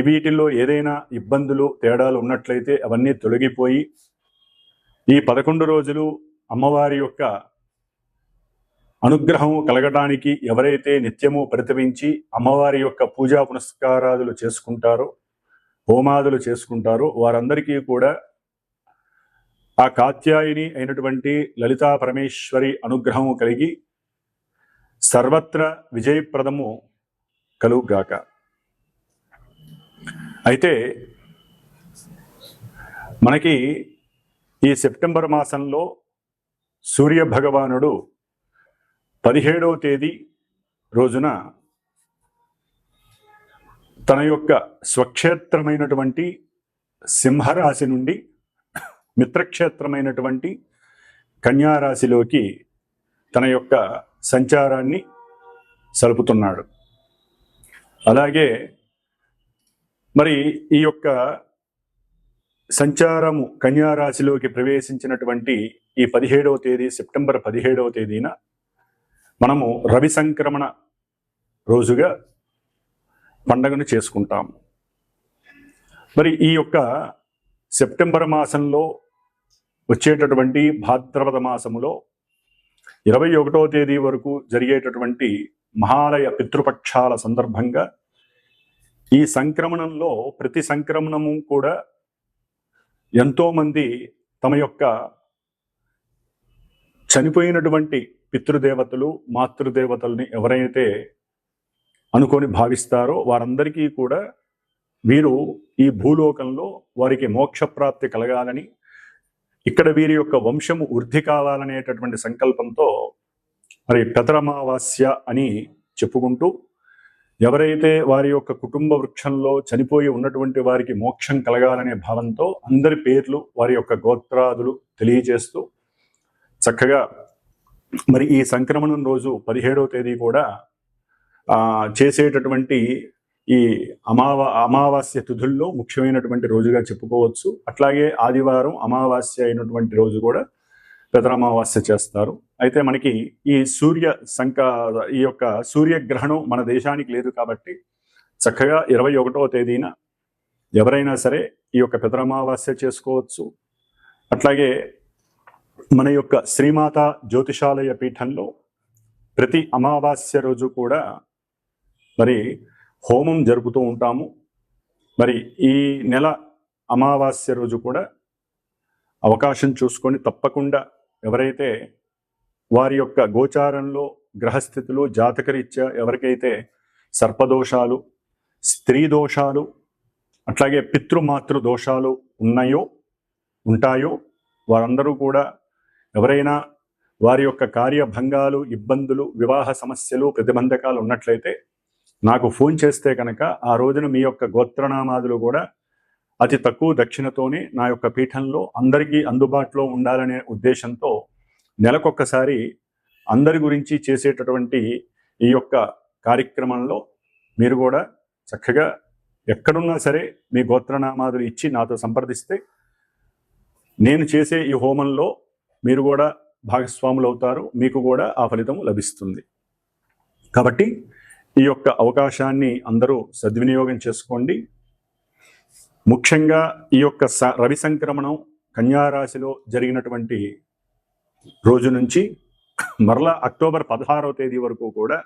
వీటిల్లో ఏదైనా ఇబ్బందులు తేడాలు ఉన్నట్లయితే అవన్నీ తొలగిపోయి ఈ పదకొండు రోజులు అమ్మవారి యొక్క అనుగ్రహం కలగడానికి ఎవరైతే నిత్యము పరితవించి అమ్మవారి యొక్క పూజా పునస్కారాదులు చేసుకుంటారో హోమాదులు చేసుకుంటారో వారందరికీ కూడా ఆ కాత్యాయిని అయినటువంటి లలితా పరమేశ్వరి అనుగ్రహం కలిగి సర్వత్ర విజయప్రదము కలుగుగాక. అయితే మనకి ఈ సెప్టెంబర్ మాసంలో సూర్య భగవానుడు పదిహేడవ తేదీ రోజున తన యొక్క స్వక్షేత్రమైనటువంటి సింహరాశి నుండి మిత్రక్షేత్రమైనటువంటి కన్యారాశిలోకి తన యొక్క సంచారాన్ని సలుపుతున్నాడు. అలాగే మరి ఈ యొక్క సంచారము కన్యారాశిలోకి ప్రవేశించినటువంటి ఈ పదిహేడవ తేదీ సెప్టెంబర్ పదిహేడవ తేదీన మనము రవి సంక్రమణ రోజుగా పండగను చేసుకుంటాము మరి ఈ యొక్క సెప్టెంబర్ మాసంలో వచ్చేటటువంటి భాద్రపద మాసములో ఇరవై ఒకటో తేదీ వరకు జరిగేటటువంటి మహాలయ పితృపక్షాల సందర్భంగా ఈ సంక్రమణంలో ప్రతి సంక్రమణము కూడా ఎంతోమంది తమ యొక్క చనిపోయినటువంటి పితృదేవతలు మాతృదేవతల్ని ఎవరైతే అనుకొని భావిస్తారో వారందరికీ కూడా వీరు ఈ భూలోకంలో వారికి మోక్షప్రాప్తి కలగాలని ఇక్కడ వీరి యొక్క వంశము వృద్ధి కావాలనేటటువంటి సంకల్పంతో మరి పెదరమావాస్య అని చెప్పుకుంటూ ఎవరైతే వారి యొక్క కుటుంబ వృక్షంలో చనిపోయి ఉన్నటువంటి వారికి మోక్షం కలగాలనే భావంతో అందరి పేర్లు వారి యొక్క గోత్రాదులు తెలియజేస్తూ చక్కగా మరి ఈ సంక్రమణం రోజు పదిహేడవ తేదీ కూడా చేసేటటువంటి ఈ అమావా అమావాస్య తిథుల్లో ముఖ్యమైనటువంటి రోజుగా చెప్పుకోవచ్చు. అట్లాగే ఆదివారం అమావాస్య అయినటువంటి రోజు కూడా పెదరామావాస్య చేస్తారు. అయితే మనకి ఈ సూర్య సంక ఈ యొక్క సూర్యగ్రహణం మన దేశానికి లేదు కాబట్టి చక్కగా ఇరవై ఒకటవ తేదీన ఎవరైనా సరే ఈ యొక్క పెదరామావాస్య చేసుకోవచ్చు. అట్లాగే మన యొక్క శ్రీమాత జ్యోతిషాలయ పీఠంలో ప్రతి అమావాస్య రోజు కూడా మరి హోమం జరుపుతూ ఉంటాము. మరి ఈ నెల అమావాస్య రోజు కూడా అవకాశం చూసుకొని తప్పకుండా ఎవరైతే వారి యొక్క గోచారంలో గ్రహస్థితులు జాతకరీత్యా ఎవరికైతే సర్పదోషాలు స్త్రీ దోషాలు అట్లాగే పితృమాతృ దోషాలు ఉన్నాయో ఉంటాయో వారందరూ కూడా ఎవరైనా వారి యొక్క కార్యభంగాలు ఇబ్బందులు వివాహ సమస్యలు ప్రతిబంధకాలు ఉన్నట్లయితే నాకు ఫోన్ చేస్తే కనుక ఆ రోజున మీ యొక్క గోత్రనామాదులు కూడా అతి తక్కువ దక్షిణతోనే నా యొక్క పీఠంలో అందరికీ అందుబాటులో ఉండాలనే ఉద్దేశంతో నెలకొక్కసారి అందరి గురించి చేసేటటువంటి ఈ యొక్క కార్యక్రమంలో మీరు కూడా చక్కగా ఎక్కడున్నా సరే మీ గోత్రనామాదులు ఇచ్చి నాతో సంప్రదిస్తే నేను చేసే ఈ హోమంలో మీరు కూడా భాగస్వాములు అవుతారు మీకు కూడా ఆ ఫలితం లభిస్తుంది. కాబట్టి ఈ యొక్క అవకాశాన్ని అందరూ సద్వినియోగం చేసుకోండి. ముఖ్యంగా ఈ యొక్క స- రవి సంక్రమణం కన్యారాశిలో జరిగినటువంటి రోజు నుంచి మరలా అక్టోబర్ పదహారవ తేదీ వరకు కూడా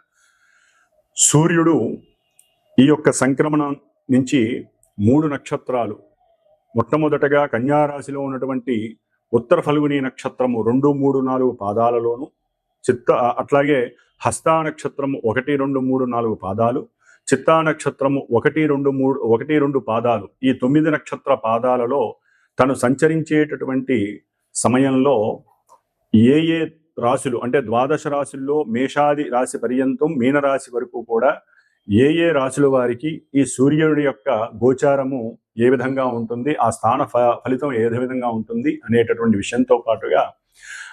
సూర్యుడు ఈ యొక్క సంక్రమణం నుంచి మూడు నక్షత్రాలు మొట్టమొదటగా కన్యారాశిలో ఉన్నటువంటి ఉత్తర ఫల్గుని నక్షత్రము రెండు మూడు నాలుగు పాదాలలోను చిత్త అట్లాగే హస్తా నక్షత్రము ఒకటి రెండు మూడు నాలుగు పాదాలు చిత్తా నక్షత్రము ఒకటి రెండు మూడు ఒకటి రెండు పాదాలు. ఈ తొమ్మిది నక్షత్ర పాదాలలో తను సంచరించేటటువంటి సమయంలో ఏ ఏ రాశులు అంటే ద్వాదశ రాశుల్లో మేషాది రాశి పర్యంతం మీనరాశి వరకు కూడా ఏ ఏ రాశుల వారికి ఈ సూర్యుడి యొక్క గోచారము ఏ విధంగా ఉంటుంది ఆ స్థాన ఫ- ఫలితం ఏ విధంగా ఉంటుంది అనేటటువంటి విషయంతో పాటుగా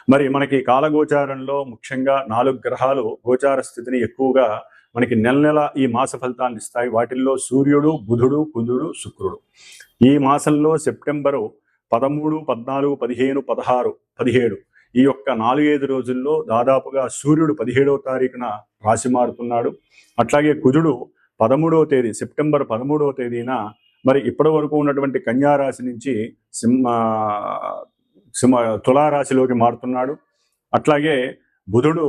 మరి మనకి కాలగోచారంలో ముఖ్యంగా నాలుగు గ్రహాలు గోచార స్థితిని ఎక్కువగా మనకి నెల నెల ఈ మాస ఫలితాలను ఇస్తాయి. వాటిల్లో సూర్యుడు బుధుడు కుజుడు శుక్రుడు. ఈ మాసంలో సెప్టెంబరు పదమూడు పద్నాలుగు పదిహేను పదహారు పదిహేడు ఈ యొక్క నాలుగైదు రోజుల్లో దాదాపుగా సూర్యుడు పదిహేడవ తారీఖున రాశి మారుతున్నాడు. అట్లాగే కుజుడు పదమూడవ తేదీ సెప్టెంబర్ పదమూడవ తేదీన మరి ఇప్పటి వరకు ఉన్నటువంటి కన్యారాశి నుంచి సింహ సింహ తులారాశిలోకి మారుతున్నాడు. అట్లాగే బుధుడు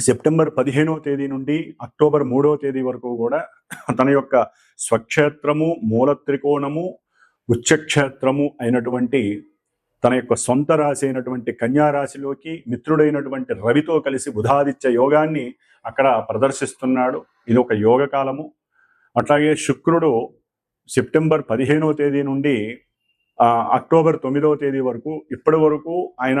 సెప్టెంబర్ పదిహేనవ తేదీ నుండి అక్టోబర్ మూడవ తేదీ వరకు కూడా తన యొక్క స్వక్షేత్రము మూల త్రికోణము ఉచ్చక్షేత్రము అయినటువంటి తన యొక్క సొంత రాశి అయినటువంటి కన్యా రాశిలోకి మిత్రుడైనటువంటి రవితో కలిసి బుధాదిత్య యోగాన్ని అక్కడ ప్రదర్శిస్తున్నాడు. ఇది ఒక యోగ కాలము. అట్లాగే శుక్రుడు సెప్టెంబర్ పదిహేనవ తేదీ నుండి అక్టోబర్ తొమ్మిదవ తేదీ వరకు ఇప్పటి వరకు ఆయన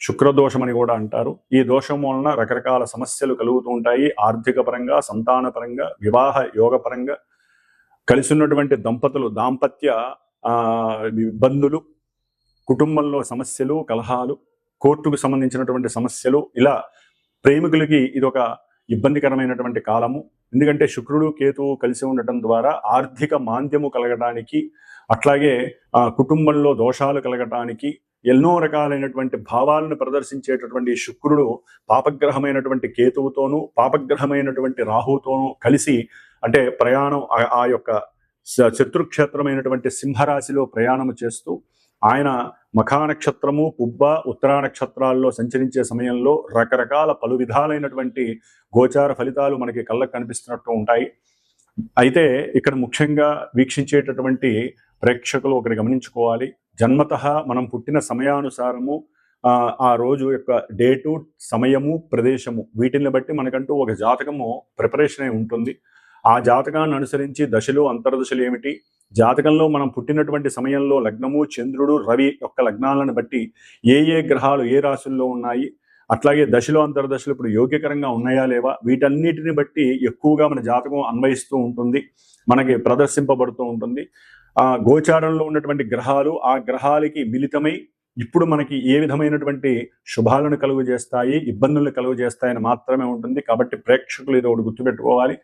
శుక్రదోషం అని కూడా అంటారు. ఈ దోషం వలన రకరకాల సమస్యలు కలుగుతూ ఉంటాయి. ఆర్థిక పరంగా సంతాన పరంగా వివాహ యోగ పరంగా కలిసి ఉన్నటువంటి దంపతులు దాంపత్య ఇబ్బందులు కుటుంబంలో సమస్యలు కలహాలు కోర్టుకు సంబంధించినటువంటి సమస్యలు ఇలా ప్రేమికులకి ఇది ఒక ఇబ్బందికరమైనటువంటి కాలము. ఎందుకంటే శుక్రుడు కేతువు కలిసి ఉండటం ద్వారా ఆర్థిక మాంద్యము కలగడానికి అట్లాగే ఆ, కుటుంబంలో దోషాలు కలగటానికి ఎన్నో రకాలైనటువంటి భావాలను ప్రదర్శించేటటువంటి శుక్రుడు పాపగ్రహమైనటువంటి కేతువుతోనూ పాపగ్రహమైనటువంటి రాహుతోనూ కలిసి అంటే ప్రయాణం ఆ- యొక్క శత్రుక్షేత్రమైనటువంటి సింహరాశిలో ప్రయాణం చేస్తూ ఆయన మఖా నక్షత్రము పుబ్బ ఉత్తరా నక్షత్రాల్లో సంచరించే సమయంలో రకరకాల పలు విధాలైనటువంటి గోచార ఫలితాలు మనకి కళ్ళకు కనిపిస్తున్నట్టు ఉంటాయి. అయితే ఇక్కడ ముఖ్యంగా వీక్షించేటటువంటి ప్రేక్షకులు ఒకటి గమనించుకోవాలి. జన్మత మనం పుట్టిన సమయానుసారము ఆ, రోజు యొక్క డేటు సమయము ప్రదేశము వీటిని బట్టి మనకంటూ ఒక జాతకము ప్రిపరేషన్ అయి ఉంటుంది. ఆ జాతకాన్ని అనుసరించి దశలు అంతర్దశలు ఏమిటి? జాతకంలో మనం పుట్టినటువంటి సమయంలో లగ్నము చంద్రుడు రవి యొక్క లగ్నాలను బట్టి ఏ ఏ గ్రహాలు ఏ రాశుల్లో ఉన్నాయి? అట్లాగే దశలో అంతర్దశలు ఇప్పుడు యోగ్యకరంగా ఉన్నాయా లేవా? వీటన్నిటిని బట్టి ఎక్కువగా మన జాతకం అన్వయిస్తూ ఉంటుంది. మనకి ప్రదర్శింపబడుతూ ఉంటుంది. ఆ గోచారంలో ఉన్నటువంటి గ్రహాలు ఆ గ్రహాలకి మిలితమై ఇప్పుడు మనకి ఏ విధమైనటువంటి శుభాలను కలుగు చేస్తాయి ఇబ్బందులను కలుగు చేస్తాయని మాత్రమే ఉంటుంది. కాబట్టి ప్రేక్షకులు ఇది ఒకటి గుర్తుపెట్టుకోవాలి.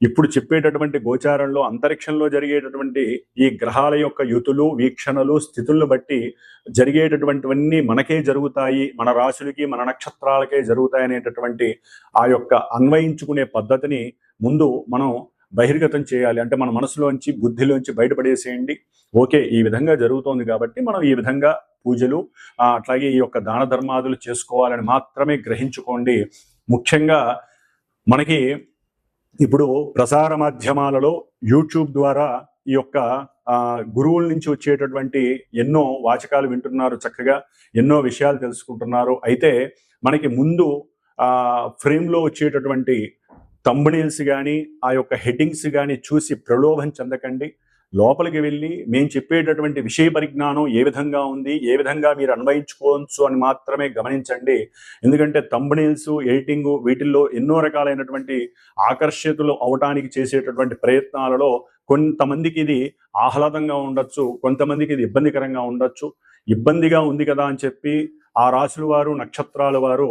ఇప్పుడు చెప్పేటటువంటి గోచారంలో అంతరిక్షంలో జరిగేటటువంటి ఈ గ్రహాల యొక్క యుతులు వీక్షణలు స్థితులను బట్టి జరిగేటటువంటివన్నీ మనకే జరుగుతాయి. మన రాశులకి మన నక్షత్రాలకే జరుగుతాయి అనేటటువంటి ఆ యొక్క అన్వయించుకునే పద్ధతిని ముందు మనం బహిర్గతం చేయాలి. అంటే మన మనసులోంచి బుద్ధిలోంచి బయటపడేసేయండి. ఓకే ఈ విధంగా జరుగుతోంది కాబట్టి మనం ఈ విధంగా పూజలు అట్లాగే ఈ యొక్క దాన ధర్మాదులు చేసుకోవాలని మాత్రమే గ్రహించుకోండి. ముఖ్యంగా మనకి ఇప్పుడు ప్రసార మాధ్యమాలలో యూట్యూబ్ ద్వారా ఈ యొక్క గురువుల నుంచి వచ్చేటటువంటి ఎన్నో వాచకాలు వింటున్నారు చక్కగా ఎన్నో విషయాలు తెలుసుకుంటున్నారు. అయితే మనకి ముందు ఫ్రేమ్లో వచ్చేటటువంటి తంబునీల్స్ కానీ ఆ యొక్క హెడ్డింగ్స్ కానీ చూసి ప్రలోభం చెందకండి. లోపలికి వెళ్ళి మేము చెప్పేటటువంటి విషయ పరిజ్ఞానం ఏ విధంగా ఉంది ఏ విధంగా మీరు అన్వయించుకోవచ్చు అని మాత్రమే గమనించండి. ఎందుకంటే తంబనీల్స్ ఎడిటింగ్ వీటిల్లో ఎన్నో రకాలైనటువంటి ఆకర్షితులు అవటానికి చేసేటటువంటి ప్రయత్నాలలో కొంతమందికి ఇది ఆహ్లాదంగా ఉండొచ్చు కొంతమందికి ఇది ఇబ్బందికరంగా ఉండొచ్చు. ఇబ్బందిగా ఉంది కదా అని చెప్పి ఆ రాశుల వారు నక్షత్రాల వారు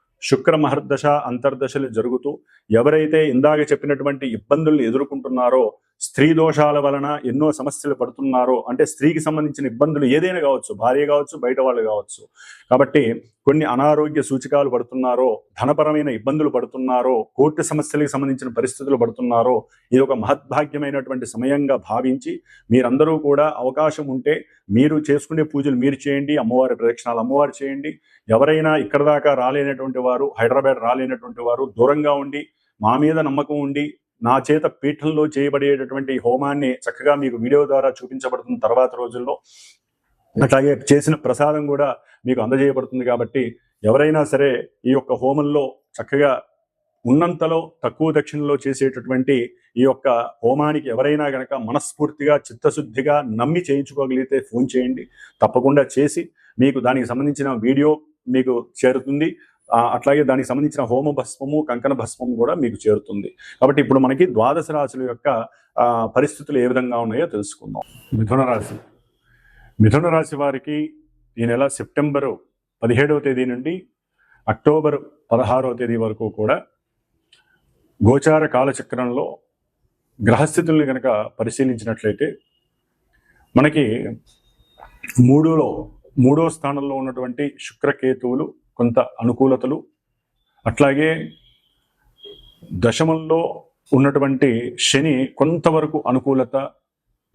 శుక్ర మహర్దశ అంతర్దశలు జరుగుతూ ఎవరైతే ఇందాక చెప్పినటువంటి ఇబ్బందుల్ని ఎదుర్కొంటున్నారో స్త్రీ దోషాల వలన ఎన్నో సమస్యలు పడుతున్నారో అంటే స్త్రీకి సంబంధించిన ఇబ్బందులు ఏదైనా కావచ్చు భార్య కావచ్చు బయట వాళ్ళు కావచ్చు కాబట్టి కొన్ని అనారోగ్య సూచికాలు పడుతున్నారో ధనపరమైన ఇబ్బందులు పడుతున్నారో కోర్టు సమస్యలకు సంబంధించిన పరిస్థితులు పడుతున్నారో ఇది ఒక మహద్భాగ్యమైనటువంటి సమయంగా భావించి మీరందరూ కూడా అవకాశం ఉంటే మీరు చేసుకునే పూజలు మీరు చేయండి అమ్మవారి ప్రదక్షిణాలు అమ్మవారు చేయండి. ఎవరైనా ఇక్కడ దాకా రాలేనటువంటి వారు హైదరాబాద్ రాలేనటువంటి వారు దూరంగా ఉండి మా మీద నమ్మకం ఉండి నా చేత పీఠంలో చేయబడేటటువంటి హోమాన్ని చక్కగా మీకు వీడియో ద్వారా చూపించబడుతున్న తర్వాత రోజుల్లో అట్లాగే చేసిన ప్రసాదం కూడా మీకు అందజేయబడుతుంది కాబట్టి ఎవరైనా సరే ఈ యొక్క హోమంలో చక్కగా ఉన్నంతలో తక్కువ దక్షిణలో చేసేటటువంటి ఈ యొక్క హోమానికి ఎవరైనా గనక మనస్ఫూర్తిగా చిత్తశుద్ధిగా నమ్మి చేయించుకోగలిగితే ఫోన్ చేయండి. తప్పకుండా చేసి మీకు దానికి సంబంధించిన వీడియో మీకు చేరుతుంది. అట్లాగే దానికి సంబంధించిన హోమ భస్మము కంకణ భస్మము కూడా మీకు చేరుతుంది. కాబట్టి ఇప్పుడు మనకి ద్వాదశ రాశుల యొక్క పరిస్థితులు ఏ విధంగా ఉన్నాయో తెలుసుకుందాం. మిథున రాశి. మిథున రాశి వారికి ఈ నెల సెప్టెంబరు పదిహేడవ తేదీ నుండి అక్టోబర్ పదహారవ తేదీ వరకు కూడా గోచార కాలచక్రంలో గ్రహస్థితుల్ని కనుక పరిశీలించినట్లయితే మనకి మూడులో మూడో స్థానంలో ఉన్నటువంటి శుక్రకేతువులు కొంత అనుకూలతలు. అట్లాగే దశమంలో ఉన్నటువంటి శని కొంతవరకు అనుకూలత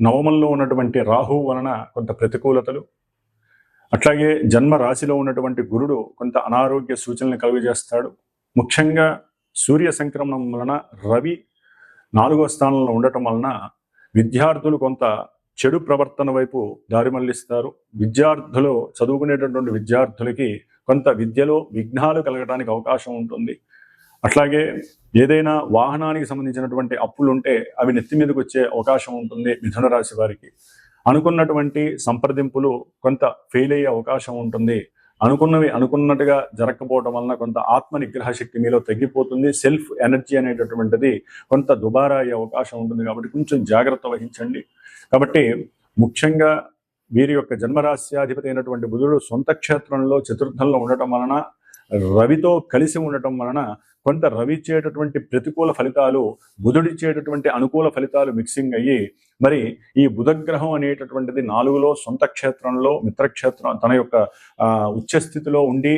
నవమంలో ఉన్నటువంటి రాహు వలన కొంత ప్రతికూలతలు. అట్లాగే జన్మ రాశిలో ఉన్నటువంటి గురుడు కొంత అనారోగ్య సూచనలు కలుగజేస్తాడు. ముఖ్యంగా సూర్య సంక్రమణం వలన రవి నాలుగో స్థానంలో ఉండటం వలన విద్యార్థులు కొంత చెడు ప్రవర్తన వైపు దారి మళ్ళిస్తారు విద్యార్థులు చదువుకునేటటువంటి విద్యార్థులకి కొంత విద్యలో విఘ్నాలు కలగడానికి అవకాశం ఉంటుంది. అట్లాగే ఏదైనా వాహనానికి సంబంధించినటువంటి అప్పులు ఉంటే అవి నెత్తి మీదకి వచ్చే అవకాశం ఉంటుంది మిథున రాశి వారికి. అనుకున్నటువంటి సంప్రదింపులు కొంత ఫెయిల్ అయ్యే అవకాశం ఉంటుంది. అనుకున్నవి అనుకున్నట్టుగా జరగకపోవడం వలన కొంత ఆత్మ నిగ్రహ శక్తి మీలో తగ్గిపోతుంది. సెల్ఫ్ ఎనర్జీ అనేటటువంటిది కొంత దుబారా అయ్యే అవకాశం ఉంటుంది. కాబట్టి కొంచెం జాగ్రత్త వహించండి. కాబట్టి ముఖ్యంగా వీరి యొక్క జన్మరాశ్యాధిపతి అయినటువంటి బుధుడు సొంత క్షేత్రంలో చతుర్థంలో ఉండటం వలన రవితో కలిసి ఉండటం వలన కొంత రవి ఇచ్చేటటువంటి ప్రతికూల ఫలితాలు బుధుడిచ్చేటటువంటి అనుకూల ఫలితాలు మిక్సింగ్ అయ్యి మరి ఈ బుధగ్రహం అనేటటువంటిది నాలుగులో సొంత క్షేత్రంలో మిత్రక్షేత్రం తన యొక్క ఉచ్చస్థితిలో ఉండి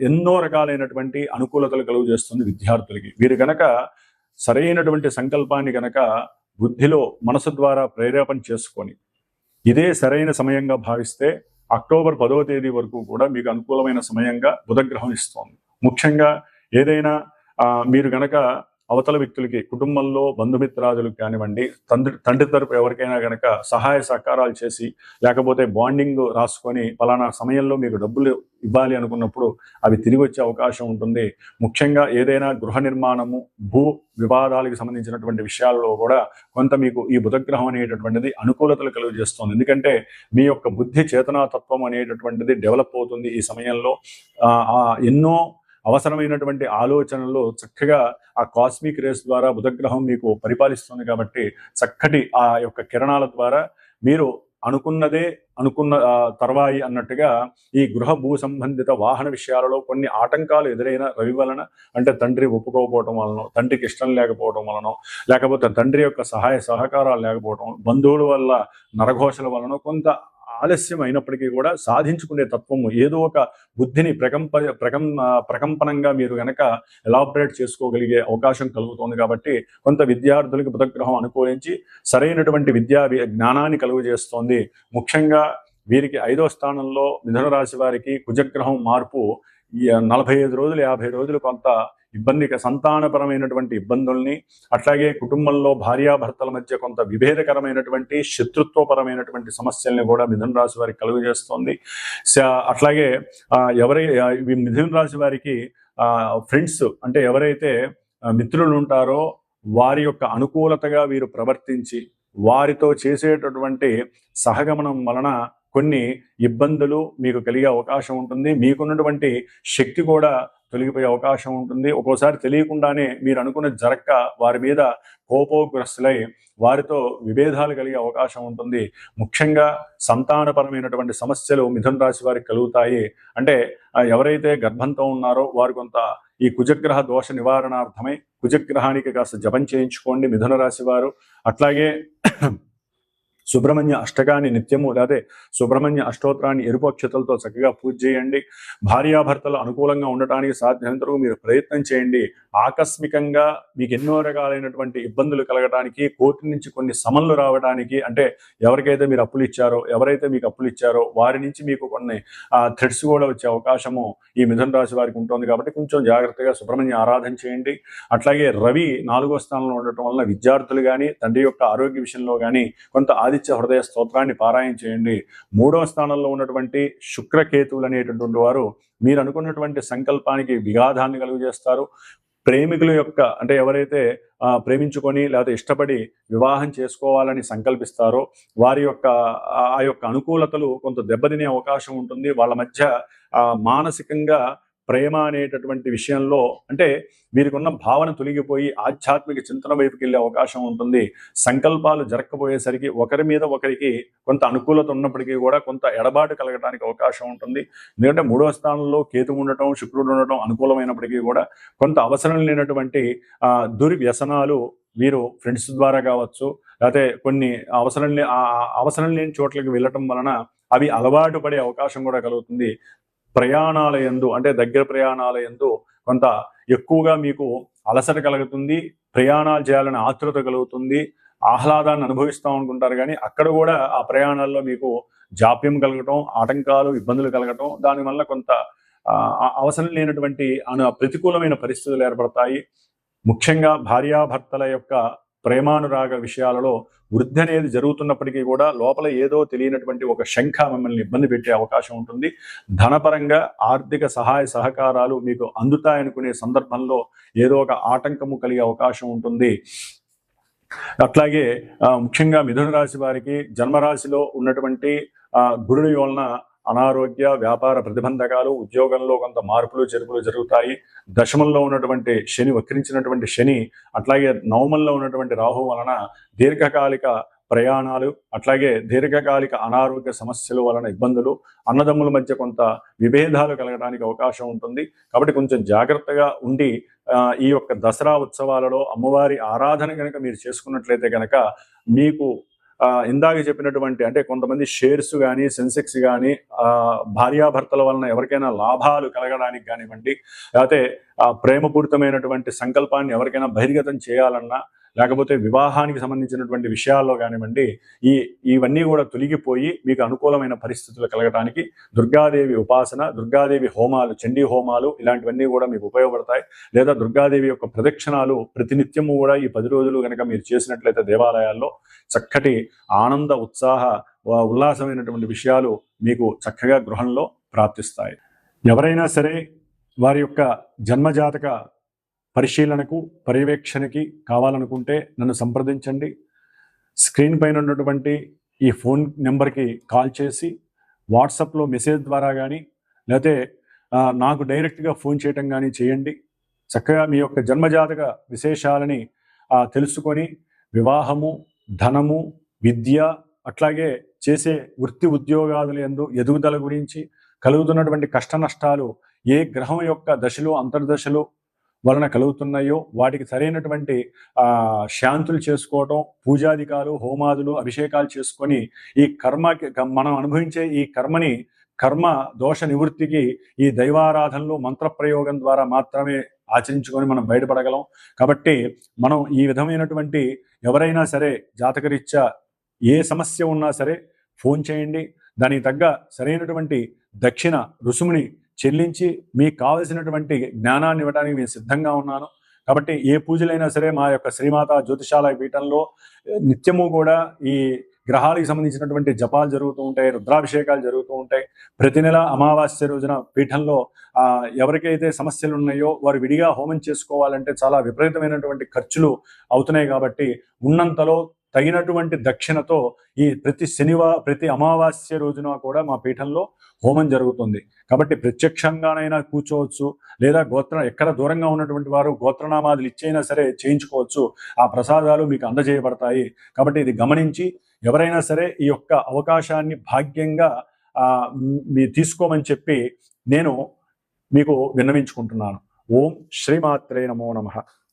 ఎన్నో రకాలైనటువంటి అనుకూలతలు కలుగు చేస్తుంది విద్యార్థులకి. వీరు గనక సరైనటువంటి సంకల్పాన్ని గనక బుద్ధిలో మనసు ద్వారా ప్రేరేపణ చేసుకొని ఇదే సరైన సమయంగా భావిస్తే అక్టోబర్ పదవ తేదీ వరకు కూడా మీకు అనుకూలమైన సమయంగా బుధగ్రహం ఇస్తోంది. ముఖ్యంగా ఏదైనా మీరు గనక అవతల వ్యక్తులకి కుటుంబంలో బంధుమిత్రాదులకు కానివ్వండి తండ్రి తండ్రి తరపు ఎవరికైనా కనుక సహాయ సహకారాలు చేసి లేకపోతే బాండింగ్ రాసుకొని పలానా సమయంలో మీకు డబ్బులు ఇవ్వాలి అనుకున్నప్పుడు అవి తిరిగి వచ్చే అవకాశం ఉంటుంది. ముఖ్యంగా ఏదైనా గృహ నిర్మాణము భూ వివాదాలకు సంబంధించినటువంటి విషయాల్లో కూడా కొంత మీకు ఈ బుధగ్రహం అనేటటువంటిది అనుకూలతలు కలుగు చేస్తుంది. ఎందుకంటే మీ యొక్క బుద్ధి చేతనాతత్వం అనేటటువంటిది డెవలప్ అవుతుంది ఈ సమయంలో. ఆ ఎన్నో అవసరమైనటువంటి ఆలోచనలు చక్కగా ఆ కాస్మిక్ రేస్ ద్వారా బుధగ్రహం మీకు పరిపాలిస్తుంది కాబట్టి చక్కటి ఆ యొక్క కిరణాల ద్వారా మీరు అనుకున్నదే అనుకున్న తర్వాయి అన్నట్టుగా ఈ గృహ భూ సంబంధిత వాహన విషయాలలో కొన్ని ఆటంకాలు ఎదురైన రవి వలన అంటే తండ్రి ఒప్పుకోకపోవడం వలన తండ్రికి ఇష్టం లేకపోవడం వలన లేకపోతే తండ్రి యొక్క సహాయ సహకారాలు లేకపోవడం బంధువుల వల్ల నరఘోషల వలన కొంత ఆలస్యం అయినప్పటికీ కూడా సాధించుకునే తత్వము ఏదో ఒక బుద్ధిని ప్రకంప ప్రకం ప్రకంపనంగా మీరు గనక ఎలాబరేట్ చేసుకోగలిగే అవకాశం కలుగుతుంది కాబట్టి కొంత విద్యార్థులకు బుధగ్రహం అనుకూలించి సరైనటువంటి విద్యా జ్ఞానాన్ని కలుగజేస్తోంది. ముఖ్యంగా వీరికి ఐదో స్థానంలో మిథున రాశి వారికి కుజగ్రహం మార్పు నలభై ఐదు రోజులు యాభై రోజులు కొంత ఇబ్బంది సంతానపరమైనటువంటి ఇబ్బందుల్ని అట్లాగే కుటుంబంలో భార్యాభర్తల మధ్య కొంత విభేదకరమైనటువంటి శత్రుత్వపరమైనటువంటి సమస్యల్ని కూడా మిథున రాశి వారికి కలుగజేస్తోంది. అట్లాగే ఎవరై మిథున రాశి వారికి ఫ్రెండ్స్ అంటే ఎవరైతే మిత్రులు ఉంటారో వారి యొక్క అనుకూలతగా వీరు ప్రవర్తించి వారితో చేసేటటువంటి సహగమనం వలన కొన్ని ఇబ్బందులు మీకు కలిగే అవకాశం ఉంటుంది. మీకున్నటువంటి శక్తి కూడా తొలగిపోయే అవకాశం ఉంటుంది. ఒక్కోసారి తెలియకుండానే మీరు అనుకున్న జరక్క వారి మీద కోపోగ్రస్తులై వారితో విభేదాలు కలిగే అవకాశం ఉంటుంది. ముఖ్యంగా సంతానపరమైనటువంటి సమస్యలు మిథున రాశి వారికి కలుగుతాయి. అంటే ఎవరైతే గర్భంతో ఉన్నారో వారు కొంత ఈ కుజగ్రహ దోష నివారణార్థమై కుజగ్రహానికి కాస్త జపం చేయించుకోండి మిథున రాశి వారు. అట్లాగే సుబ్రహ్మణ్య అష్టకాన్ని నిత్యము లేదా సుబ్రహ్మణ్య అష్టోత్తరాన్ని ఎరుపు అక్షతలతో చక్కగా పూజ చేయండి. భార్యాభర్తలు అనుకూలంగా ఉండటానికి సాధ్యమైనంత వరకు మీరు ప్రయత్నం చేయండి. ఆకస్మికంగా మీకు ఎన్నో రకాలైనటువంటి ఇబ్బందులు కలగడానికి కోర్టు నుంచి కొన్ని సమన్లు రావడానికి అంటే ఎవరికైతే మీరు అప్పులు ఇచ్చారో ఎవరైతే మీకు అప్పులు ఇచ్చారో వారి నుంచి మీకు కొన్ని థ్రెడ్స్ కూడా వచ్చే అవకాశము ఈ మిథున రాశి వారికి ఉంటుంది కాబట్టి కొంచెం జాగ్రత్తగా సుబ్రహ్మణ్య ఆరాధన చేయండి. అట్లాగే రవి నాలుగో స్థానంలో ఉండటం వలన విద్యార్థులు కానీ తండ్రి యొక్క ఆరోగ్య విషయంలో కానీ కొంత ఆది ఆదిత్య హృదయ స్తోత్రాన్ని పారాయణ చేయండి. మూడవ స్థానంలో ఉన్నటువంటి శుక్రకేతువులు అనేటటువంటి వారు మీరు అనుకున్నటువంటి సంకల్పానికి విఘాధాన్ని కలుగజేస్తారు. ప్రేమికుల యొక్క అంటే ఎవరైతే ప్రేమించుకొని లేకపోతే ఇష్టపడి వివాహం చేసుకోవాలని సంకల్పిస్తారో వారి యొక్క ఆ- యొక్క అనుకూలతలు కొంత దెబ్బతినే అవకాశం ఉంటుంది. వాళ్ళ మధ్య మానసికంగా ప్రేమ అనేటటువంటి విషయంలో అంటే వీరికి ఉన్న భావన తొలగిపోయి ఆధ్యాత్మిక చింతన వైపుకి వెళ్ళే అవకాశం ఉంటుంది. సంకల్పాలు జరగకపోయేసరికి ఒకరి మీద ఒకరికి కొంత అనుకూలత ఉన్నప్పటికీ కూడా కొంత ఎడబాటు కలగడానికి అవకాశం ఉంటుంది. ఎందుకంటే మూడవ స్థానంలో కేతు ఉండటం శుక్రుడు ఉండటం అనుకూలమైనప్పటికీ కూడా కొంత అవసరం లేనటువంటి దుర్వ్యసనాలు వీరు ఫ్రెండ్స్ ద్వారా కావచ్చు లేకపోతే కొన్ని అవసరం లే అవసరం లేని చోట్లకి వెళ్ళటం వలన అవి అలవాటు పడే అవకాశం కూడా కలుగుతుంది. ప్రయాణాల ఎందు అంటే దగ్గర ప్రయాణాల ఎందు కొంత ఎక్కువగా మీకు అలసట కలుగుతుంది ప్రయాణాలు చేయాలని ఆతృత కలుగుతుంది ఆహ్లాదాన్ని అనుభవిస్తాం అనుకుంటారు కానీ అక్కడ కూడా ఆ ప్రయాణాల్లో మీకు జాప్యం కలగటం ఆటంకాలు ఇబ్బందులు కలగటం దానివల్ల కొంత ఆ- అవసరం లేనటువంటి అను ప్రతికూలమైన పరిస్థితులు ఏర్పడతాయి. ముఖ్యంగా భార్యాభర్తల యొక్క ప్రేమానురాగ విషయాలలో వృద్ధి అనేది జరుగుతున్నప్పటికీ కూడా లోపల ఏదో తెలియనటువంటి ఒక శంఖ మిమ్మల్ని ఇబ్బంది పెట్టే అవకాశం ఉంటుంది. ధనపరంగా ఆర్థిక సహాయ సహకారాలు మీకు అందుతాయనుకునే సందర్భంలో ఏదో ఒక ఆటంకము కలిగే అవకాశం ఉంటుంది. అట్లాగే ఆ, ముఖ్యంగా మిథున రాశి వారికి జన్మరాశిలో ఉన్నటువంటి ఆ, గురుడి వలన అనారోగ్య వ్యాపార ప్రతిబంధకాలు ఉద్యోగంలో కొంత మార్పులు చెరుపులు జరుగుతాయి. దశమంలో ఉన్నటువంటి శని వక్రించినటువంటి శని అట్లాగే నవమంలో ఉన్నటువంటి రాహు వలన దీర్ఘకాలిక ప్రయాణాలు అట్లాగే దీర్ఘకాలిక అనారోగ్య సమస్యల వలన ఇబ్బందులు అన్నదమ్ముల మధ్య కొంత విభేదాలు కలగడానికి అవకాశం ఉంటుంది. కాబట్టి కొంచెం జాగ్రత్తగా ఉండి ఈ యొక్క దసరా ఉత్సవాలలో అమ్మవారి ఆరాధన కనుక మీరు చేసుకున్నట్లయితే కనుక మీకు ఇందాక చెప్పినటువంటి అంటే కొంతమంది షేర్స్ కానీ సెన్సెక్స్ కానీ భార్యాభర్తల వలన ఎవరికైనా లాభాలు కలగడానికి కానివ్వండి లేకపోతే ఆ ప్రేమపూరితమైనటువంటి సంకల్పాన్ని ఎవరికైనా బహిర్గతం చేయాలన్నా లేకపోతే వివాహానికి సంబంధించినటువంటి విషయాల్లో కానివ్వండి ఈ ఇవన్నీ కూడా తొలగిపోయి మీకు అనుకూలమైన పరిస్థితులు కలగడానికి దుర్గాదేవి ఉపాసన దుర్గాదేవి హోమాలు చండీ హోమాలు ఇలాంటివన్నీ కూడా మీకు ఉపయోగపడతాయి. లేదా దుర్గాదేవి యొక్క ప్రదక్షిణాలు ప్రతినిత్యము కూడా ఈ పది రోజులు కనుక మీరు చేసినట్లయితే దేవాలయాల్లో చక్కటి ఆనంద ఉత్సాహ ఉల్లాసమైనటువంటి విషయాలు మీకు చక్కగా గృహంలో ప్రాప్తిస్తాయి. ఎవరైనా సరే వారి యొక్క జన్మజాతక పరిశీలనకు పర్యవేక్షణకి కావాలనుకుంటే నన్ను సంప్రదించండి. స్క్రీన్ పైన ఉన్నటువంటి ఈ ఫోన్ నెంబర్కి కాల్ చేసి వాట్సాప్లో మెసేజ్ ద్వారా కానీ లేకపోతే నాకు డైరెక్ట్గా ఫోన్ చేయటం కానీ చేయండి. చక్కగా మీ యొక్క జన్మజాతక విశేషాలని తెలుసుకొని వివాహము ధనము విద్య అట్లాగే చేసే వృత్తి ఉద్యోగాదుల యందు ఎదుగుదల గురించి కలుగుతున్నటువంటి కష్ట నష్టాలు ఏ గ్రహం యొక్క దశలు అంతర్దశలు వలన కలుగుతున్నాయో వాటికి సరైనటువంటి శాంతులు చేసుకోవటం పూజాధికాలు హోమాదులు అభిషేకాలు చేసుకొని ఈ కర్మకి మనం అనుభవించే ఈ కర్మని కర్మ దోష నివృత్తికి ఈ దైవారాధనలు మంత్రప్రయోగం ద్వారా మాత్రమే ఆచరించుకొని మనం బయటపడగలం. కాబట్టి మనం ఈ విధమైనటువంటి ఎవరైనా సరే జాతకరీత్యా ఏ సమస్య ఉన్నా సరే ఫోన్ చేయండి. దానికి తగ్గ సరైనటువంటి దక్షిణ రుసుముని చెల్లించి మీకు కావలసినటువంటి జ్ఞానాన్ని ఇవ్వడానికి నేను సిద్ధంగా ఉన్నాను. కాబట్టి ఏ పూజలైనా సరే మా యొక్క శ్రీమాత జ్యోతిషాలయ పీఠంలో నిత్యము కూడా ఈ గ్రహాలకు సంబంధించినటువంటి జపాలు జరుగుతూ ఉంటాయి రుద్రాభిషేకాలు జరుగుతూ ఉంటాయి. ప్రతి నెల అమావాస్య రోజున పీఠంలో ఎవరికైతే సమస్యలు ఉన్నాయో వారు విడిగా హోమం చేసుకోవాలంటే చాలా విపరీతమైనటువంటి ఖర్చులు అవుతున్నాయి కాబట్టి ఉన్నంతలో తగినటువంటి దక్షిణతో ఈ ప్రతి శనివా ప్రతి అమావాస్య రోజున కూడా మా పీఠంలో హోమం జరుగుతుంది. కాబట్టి ప్రత్యక్షంగానైనా కూర్చోవచ్చు లేదా గోత్ర ఎక్కడ దూరంగా ఉన్నటువంటి వారు గోత్రనామాదులు ఇచ్చైనా సరే చేయించుకోవచ్చు. ఆ ప్రసాదాలు మీకు అందజేయబడతాయి. కాబట్టి ఇది గమనించి ఎవరైనా సరే ఈ యొక్క అవకాశాన్ని భాగ్యంగా ఆ, తీసుకోమని చెప్పి నేను మీకు విన్నవించుకుంటున్నాను. ఓం శ్రీమాత్రే నమో నమః.